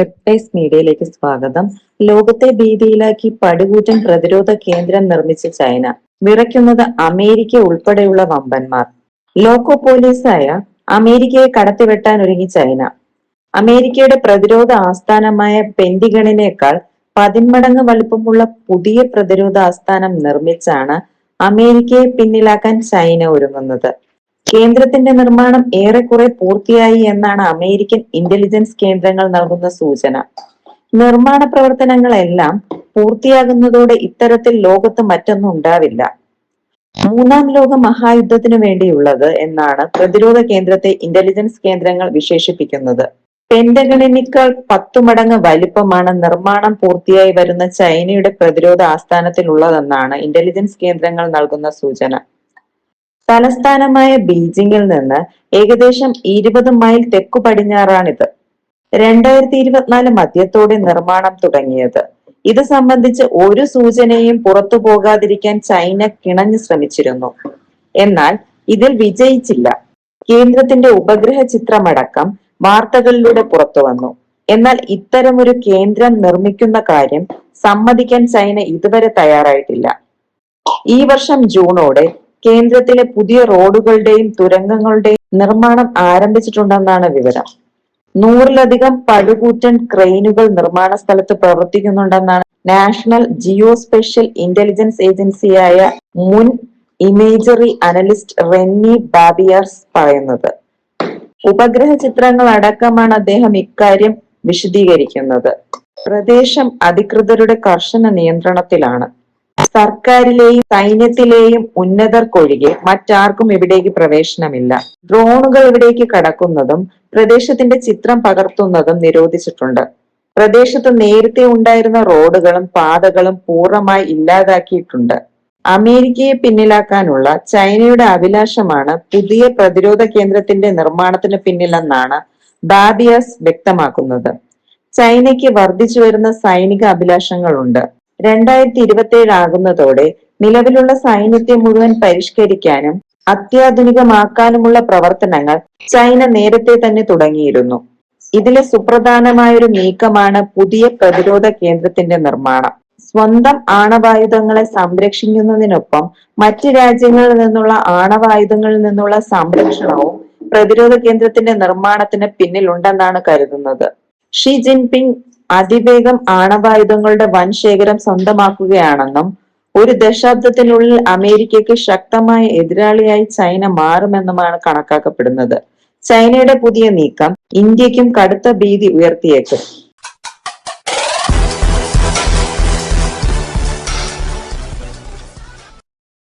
എഡ്പൈസ് മീഡിയയിലേക്ക് സ്വാഗതം. ലോകത്തെ ഭീതിയിലാക്കി പടുകൂറ്റൻ പ്രതിരോധ കേന്ദ്രം നിർമ്മിച്ച ചൈന വിറയ്ക്കുന്നത് അമേരിക്ക ഉൾപ്പെടെയുള്ള വമ്പന്മാർ. ലോക്കോ പോലീസായ അമേരിക്കയെ കടത്തിവെട്ടാൻ ഒരുങ്ങി ചൈന. അമേരിക്കയുടെ പ്രതിരോധ ആസ്ഥാനമായ പെന്റിഗണിനേക്കാൾ പതിന്മടങ്ങ് വലുപ്പമുള്ള പുതിയ പ്രതിരോധ ആസ്ഥാനം നിർമ്മിച്ചാണ് അമേരിക്കയെ പിന്നിലാക്കാൻ ചൈന ഒരുങ്ങുന്നത്. കേന്ദ്രത്തിന്റെ നിർമ്മാണം ഏറെക്കുറെ പൂർത്തിയായി എന്നാണ് അമേരിക്കൻ ഇന്റലിജൻസ് കേന്ദ്രങ്ങൾ നൽകുന്ന സൂചന. നിർമ്മാണ പ്രവർത്തനങ്ങളെല്ലാം പൂർത്തിയാകുന്നതോടെ ഇത്തരത്തിൽ ലോകത്ത് മറ്റൊന്നും ഉണ്ടാവില്ല. മൂന്നാം ലോക മഹായുദ്ധത്തിനു വേണ്ടിയുള്ളത് എന്നാണ് പ്രതിരോധ കേന്ദ്രത്തെ ഇന്റലിജൻസ് കേന്ദ്രങ്ങൾ വിശേഷിപ്പിക്കുന്നത്. പെന്റഗണിനേക്കാൾ പത്തു മടങ്ങ് വലിപ്പമാണ് നിർമ്മാണം പൂർത്തിയായി വരുന്ന ചൈനയുടെ പ്രതിരോധ ആസ്ഥാനത്തിലുള്ളതെന്നാണ് ഇന്റലിജൻസ് കേന്ദ്രങ്ങൾ നൽകുന്ന സൂചന. തലസ്ഥാനമായ ബീജിംഗിൽ നിന്ന് ഏകദേശം ഇരുപത് മൈൽ തെക്കു പടിഞ്ഞാറാണിത്. രണ്ടായിരത്തി ഇരുപത്തിനാല് മധ്യത്തോടെ നിർമ്മാണം തുടങ്ങിയത്. ഇത് സംബന്ധിച്ച് ഒരു സൂചനയും പുറത്തു പോകാതിരിക്കാൻ ചൈന കിണഞ്ഞു ശ്രമിച്ചിരുന്നു. എന്നാൽ ഇതിൽ വിജയിച്ചില്ല. കേന്ദ്രത്തിന്റെ ഉപഗ്രഹ ചിത്രമടക്കം വാർത്തകളിലൂടെ പുറത്തു വന്നു. എന്നാൽ ഇത്തരമൊരു കേന്ദ്രം നിർമ്മിക്കുന്ന കാര്യം സമ്മതിക്കാൻ ചൈന ഇതുവരെ തയ്യാറായിട്ടില്ല. ഈ വർഷം ജൂണോടെ കേന്ദ്രത്തിലെ പുതിയ റോഡുകളുടെയും തുരങ്കങ്ങളുടെയും നിർമ്മാണം ആരംഭിച്ചിട്ടുണ്ടെന്നാണ് വിവരം. നൂറിലധികം പടുകൂറ്റൻ ക്രെയിനുകൾ നിർമ്മാണ സ്ഥലത്ത് പ്രവർത്തിക്കുന്നുണ്ടെന്നാണ് നാഷണൽ ജിയോ സ്പെഷ്യൽ ഇന്റലിജൻസ് ഏജൻസിയായ മുൻ ഇമേജറി അനലിസ്റ്റ് റെന്നി ബാബിയാർസ് പറയുന്നത്. ഉപഗ്രഹ ചിത്രങ്ങൾ അടക്കമാണ് അദ്ദേഹം ഇക്കാര്യം വിശദീകരിക്കുന്നത്. പ്രദേശം അധികൃതരുടെ കർശന നിയന്ത്രണത്തിലാണ്. സർക്കാരിലെയും സൈന്യത്തിലെയും ഉന്നതർക്കൊഴികെ മറ്റാർക്കും ഇവിടേക്ക് പ്രവേശനമില്ല. ഡ്രോണുകൾ ഇവിടേക്ക് കടക്കുന്നതും പ്രദേശത്തിന്റെ ചിത്രം പകർത്തുന്നതും നിരോധിച്ചിട്ടുണ്ട്. പ്രദേശത്ത് നേരത്തെ ഉണ്ടായിരുന്ന റോഡുകളും പാതകളും പൂർണമായി ഇല്ലാതാക്കിയിട്ടുണ്ട്. അമേരിക്കയെ പിന്നിലാക്കാനുള്ള ചൈനയുടെ അഭിലാഷമാണ് പുതിയ പ്രതിരോധ കേന്ദ്രത്തിന്റെ നിർമ്മാണത്തിന് പിന്നിലെന്നാണ് ബാബിയാസ് വ്യക്തമാക്കുന്നത്. ചൈനയ്ക്ക് വർദ്ധിച്ചു വരുന്ന സൈനിക അഭിലാഷങ്ങളുണ്ട്. രണ്ടായിരത്തി ഇരുപത്തി ഏഴ് ആകുന്നതോടെ നിലവിലുള്ള സൈന്യത്തെ മുഴുവൻ പരിഷ്കരിക്കാനും അത്യാധുനികമാക്കാനുമുള്ള പ്രവർത്തനങ്ങൾ ചൈന നേരത്തെ തന്നെ തുടങ്ങിയിരുന്നു. ഇതിലെ സുപ്രധാനമായൊരു നീക്കമാണ് പുതിയ പ്രതിരോധ കേന്ദ്രത്തിന്റെ നിർമ്മാണം. സ്വന്തം ആണവായുധങ്ങളെ സംരക്ഷിക്കുന്നതിനൊപ്പം മറ്റ് രാജ്യങ്ങളിൽ നിന്നുള്ള ആണവായുധങ്ങളിൽ നിന്നുള്ള സംരക്ഷണവും പ്രതിരോധ കേന്ദ്രത്തിന്റെ നിർമ്മാണത്തിന് പിന്നിലുണ്ടെന്നാണ് കരുതുന്നത്. ഷി ജിൻപിങ് അതിവേഗം ആണവായുധങ്ങളുടെ വൻ ശേഖരം സ്വന്തമാക്കുകയാണെന്നും ഒരു ദശാബ്ദത്തിനുള്ളിൽ അമേരിക്കയ്ക്ക് ശക്തമായ എതിരാളിയായി ചൈന മാറുമെന്നുമാണ് കണക്കാക്കപ്പെടുന്നത്. ചൈനയുടെ പുതിയ നീക്കം ഇന്ത്യക്കും കടുത്ത ഭീതി ഉയർത്തിയേക്കും.